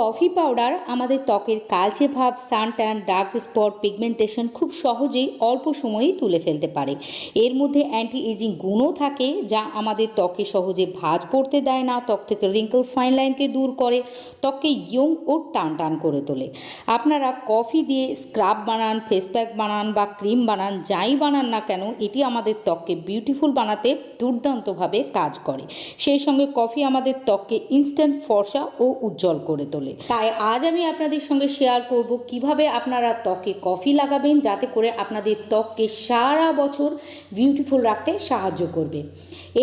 Coffee powder আমাদের ত্বকের কালচে ভাব সানট্যান ডার্ক স্পট পিগমেন্টেশন খুব সহজেই অল্প সময়েই তুলে ফেলতে পারে। এর মধ্যে অ্যান্টি এজিং গুণও থাকে, যা আমাদের ত্বকে সহজে ভাঁজ পড়তে দেয় না, ত্বক থেকে রিঙ্কল ফাইন লাইনকে দূর করে, ত্বককে ইয়ং ও টান টান করে তোলে। আপনারা কফি দিয়ে স্ক্রাব বানান ফেস প্যাক বানান বা ক্রিম বানান, যাই বানান না কেন, এটি আমাদের ত্বককে বিউটিফুল বানাতে দুর্দান্তভাবে কাজ করে। সেই সঙ্গে কফি আমাদের ত্বককে ইনস্ট্যান্ট ফর্সা ও উজ্জ্বল করে তোলে। তাই আজ আমি আপনাদের সঙ্গে শেয়ার করব কীভাবে আপনারা ত্বকে কফি লাগাবেন, যাতে করে আপনাদের ত্বককে সারা বছর বিউটিফুল রাখতে সাহায্য করবে।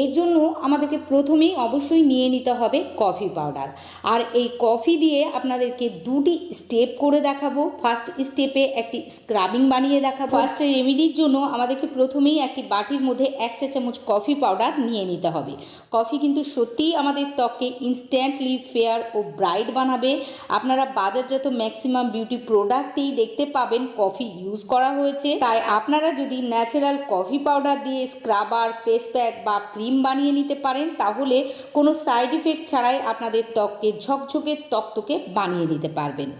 এর জন্য আমাদেরকে প্রথমেই অবশ্যই নিয়ে নিতে হবে কফি পাউডার আর এই কফি দিয়ে আপনাদেরকে দুটি স্টেপ করে দেখাবো। ফার্স্ট স্টেপে একটি স্ক্রাবিং বানিয়ে দেখাবো। ফার্স্ট রেমেডির জন্য আমাদেরকে প্রথমেই একটি বাটির মধ্যে এক চা চামচ কফি পাউডার নিয়ে নিতে হবে। কফি কিন্তু সত্যিই আমাদের ত্বককে ইনস্ট্যান্টলি ফেয়ার ও ব্রাইট বানাবে। আপনারা বাজারজাত ম্যাক্সিমাম বিউটি প্রোডাক্টেই দেখতে পাবেন কফি ইউজ করা হয়েছে। তাই আপনারা যদি ন্যাচারাল কফি পাউডার দিয়ে স্ক্রাবার ফেস প্যাক বা ক্রিম বানিয়ে নিতে পারেন, তাহলে কোনো সাইড ইফেক্ট ছাড়াই আপনাদের ত্বককে ঝকঝকে তক্তকে বানিয়ে নিতে পারবেন।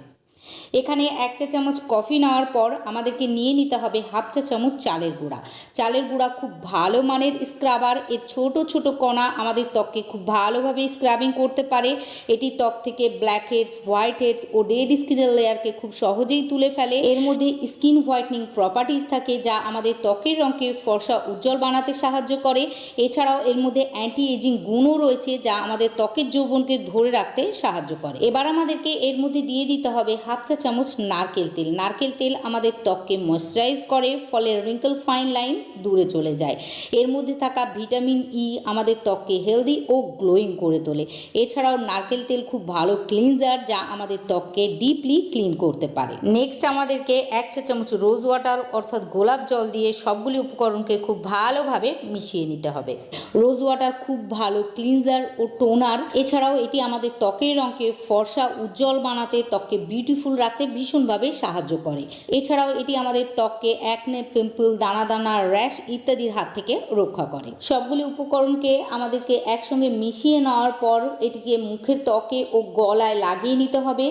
এখানে এক চা চামচ কফি নেওয়ার পর আমাদেরকে নিয়ে নিতে হবে হাফ চা চামচ চালের গুঁড়া। চালের গুঁড়া খুব ভালো মানের স্ক্রাবার। এর ছোট ছোট কণা আমাদের ত্বককে খুব ভালোভাবে স্ক্রাবিং করতে পারে। এটি ত্বক থেকে ব্ল্যাক হেডস, হোয়াইট হেডস ও ডেড স্কিনের লেয়ারকে খুব সহজেই তুলে ফেলে। এর মধ্যে স্কিন হোয়াইটনিং প্রপার্টিজ থাকে যা আমাদের ত্বকের রঙকে ফর্সা উজ্জ্বল বানাতে সাহায্য করে। এছাড়াও এর মধ্যে অ্যান্টি এজিং গুণও রয়েছে যা আমাদের ত্বকের যৌবনকে ধরে রাখতে সাহায্য করে। এবার আমাদেরকে এর মধ্যে দিয়ে দিতে হবে হাফ চা চামচ নারকেল তেল। নারকেল তেল আমাদের ত্বককে ময়শ্চারাইজ করে, ফলে রিঙ্কল ফাইন লাইন দূরে চলে যায়। এর মধ্যে থাকা ভিটামিন ই আমাদের ত্বককে হেলদি ও গ্লোয়িং করে তোলে। এছাড়াও নারকেল তেল খুব ভালো ক্লিনজার যা আমাদের ত্বককে ডিপলি ক্লিন করতে পারে। নেক্সট আমাদেরকে এক চা চামচ রোজ ওয়াটার অর্থাৎ গোলাপ জল দিয়ে সবগুলি উপকরণকে খুব ভালোভাবে মিশিয়ে নিতে হবে। রোজ ওয়াটার খুব ভালো ক্লিনজার ও টোনার এছাড়াও এটি আমাদের ত্বকের রঙকে ফর্সা উজ্জ্বল বানাতে, ত্বককে বিউটিফুল রাখতে ভীষণভাবে সাহায্য করে। এছাড়াও এটি আমাদের ত্বককে একনে পিম্পল দানা দানা র্যাশ ইত্যাদির হাত থেকে রক্ষা করে। সবগুলি উপকরণকে আমাদেরকে একসঙ্গে মিশিয়ে নেওয়ার পর এটিকে মুখের ত্বকে ও গলায় লাগিয়ে নিতে হবে।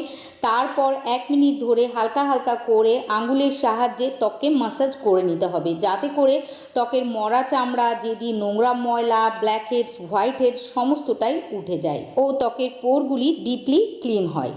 তারপর এক মিনিট ধরে হালকা হালকা করে আঙ্গুলের সাহায্যে ত্বককে মাসাজ করে নিতে হবে। যাতে করে ত্বকের মরা চামড়া, যেদি নোংরা ময়লা ব্ল্যাক হেডস হোয়াইট হেডস সমস্তটাই উঠে যায় ও ত্বকের পোরগুলি ডিপলি ক্লিন হয়।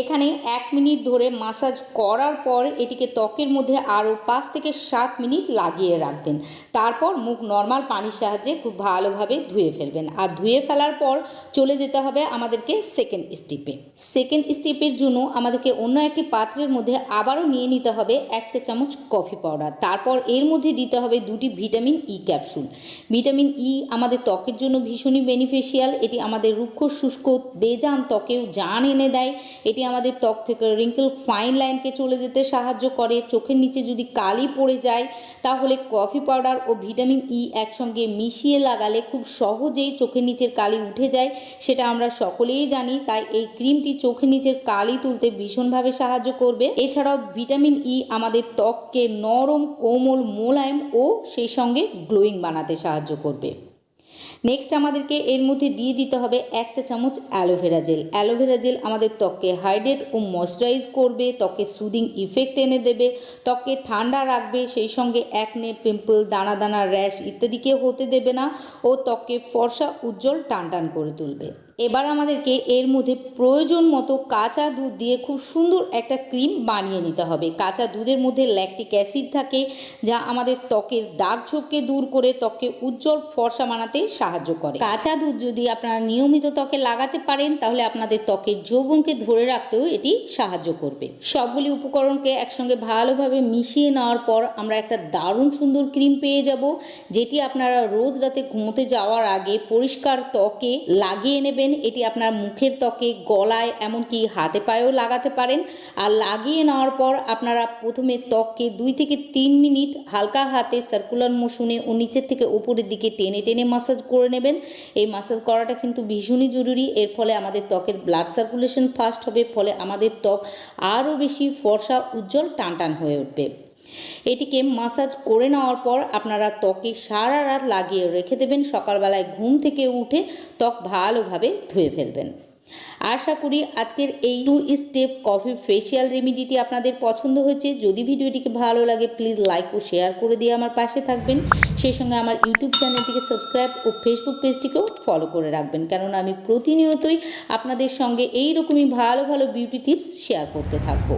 এখানে এক মিনিট ধরে মাসাজ করার পর এটিকে ত্বকের মধ্যে আরও পাঁচ থেকে সাত মিনিট লাগিয়ে রাখবেন। তারপর মুখ নর্মাল পানির সাহায্যে খুব ভালোভাবে ধুয়ে ফেলবেন। আর ধুয়ে ফেলার পর চলে যেতে হবে আমাদেরকে সেকেন্ড স্টেপে সেকেন্ড স্টেপের জন্য আমাদেরকে অন্য একটি পাত্রের মধ্যে আবারও নিয়ে নিতে হবে এক চা চামচ কফি পাউডার তারপর এর মধ্যে দিতে হবে দুটি vitamin E capsule vitamin E আমাদের ত্বকের জন্য ভীষণই বেনিফিশিয়াল এটি আমাদের রুক্ষ, শুষ্ক, বেজান ত্বকেও জান এনে দেয়। এটি আমাদের ত্বক থেকে রিঙ্কেল ফাইন লাইনকে চলে যেতে সাহায্য করে। চোখের নিচে যদি কালি পড়ে যায়, তাহলে কফি পাউডার ও ভিটামিন ই একসঙ্গে মিশিয়ে লাগালে খুব সহজেই চোখের নিচের কালি উঠে যায়, সেটা আমরা সকলেই জানি। তাই এই ক্রিমটি চোখের নিচের কালি তুলতে ভীষণভাবে সাহায্য করবে। এছাড়াও ভিটামিন ই আমাদের ত্বককে নরম কোমল মোলায়েম ও সেই সঙ্গে গ্লোয়িং বানাতে সাহায্য করবে। নেক্সট আমাদেরকে এর মধ্যে দিয়ে দিতে হবে এক চা চামচ অ্যালোভেরা জেল অ্যালোভেরা জেল আমাদের ত্বককে হাইড্রেট ও ময়শ্চারাইজ করবে ত্বকে সুদিং ইফেক্ট এনে দেবে, ত্বককে ঠান্ডা রাখবে, সেই সঙ্গে একনে পিম্পল দানা দানা র্যাশ ইত্যাদিকে হতে দেবে না ও ত্বককে ফর্সা, উজ্জ্বল, টান টান করে তুলবে। এবার আমাদেরকে এর মধ্যে প্রয়োজন মতো কাঁচা দুধ দিয়ে খুব সুন্দর একটা ক্রিম বানিয়ে নিতে হবে। কাঁচা দুধের মধ্যে ল্যাকটিক অ্যাসিড থাকে, যা আমাদের ত্বকের দাগ ছোপকে দূর করে ত্বককে উজ্জ্বল ফর্সা বানাতে সাহায্য করে। কাঁচা দুধ যদি আপনারা নিয়মিত ত্বকে লাগাতে পারেন, তাহলে আপনাদের ত্বকের যৌবনকে ধরে রাখতেও এটি সাহায্য করবে। সবগুলি উপকরণকে একসঙ্গে ভালোভাবে মিশিয়ে নেওয়ার পর আমরা একটা দারুণ সুন্দর ক্রিম পেয়ে যাব, যেটি আপনারা রোজ রাতে ঘুমোতে যাওয়ার আগে পরিষ্কার ত্বকে লাগিয়ে নেবেন। এটি আপনার মুখের ত্বকে, গলায়, এমনকি হাতে পায়েও লাগাতে পারেন। আর লাগিয়ে নেওয়ার পর আপনারা প্রথমে ত্বককে দুই থেকে তিন মিনিট হালকা হাতে সার্কুলার মোশনে ও নিচের থেকে উপরের দিকে টেনে টেনে মাসাজ করে নেবেন। এই মাসাজ করাটা কিন্তু ভীষণই জরুরি। এর ফলে আমাদের ত্বকের ব্লাড সার্কুলেশন ফাস্ট হবে। ফলে আমাদের ত্বক আরও বেশি ফর্সা, উজ্জ্বল টান টান হয়ে উঠবে। এটিকে মাসাজ করে নেওয়ার পর আপনারা ত্বকে সারা রাত লাগিয়ে রেখে দেবেন। সকালবেলায় ঘুম থেকে উঠে ত্বক ভালোভাবে ধুয়ে ফেলবেন। আশা করি আজকের এই টু স্টেপ কফি ফেশিয়াল রেমিডিটি আপনাদের পছন্দ হয়েছে। যদি ভিডিওটিকে ভালো লাগে, প্লিজ লাইক ও শেয়ার করে দিয়ে আমার পাশে থাকবেন। সেই সঙ্গে আমার ইউটিউব চ্যানেলটিকে সাবস্ক্রাইব ও ফেসবুক পেজটিকেও ফলো করে রাখবেন। কেননা আমি প্রতিনিয়তই আপনাদের সঙ্গে এই রকমই ভালো ভালো বিউটি টিপস শেয়ার করতে থাকব।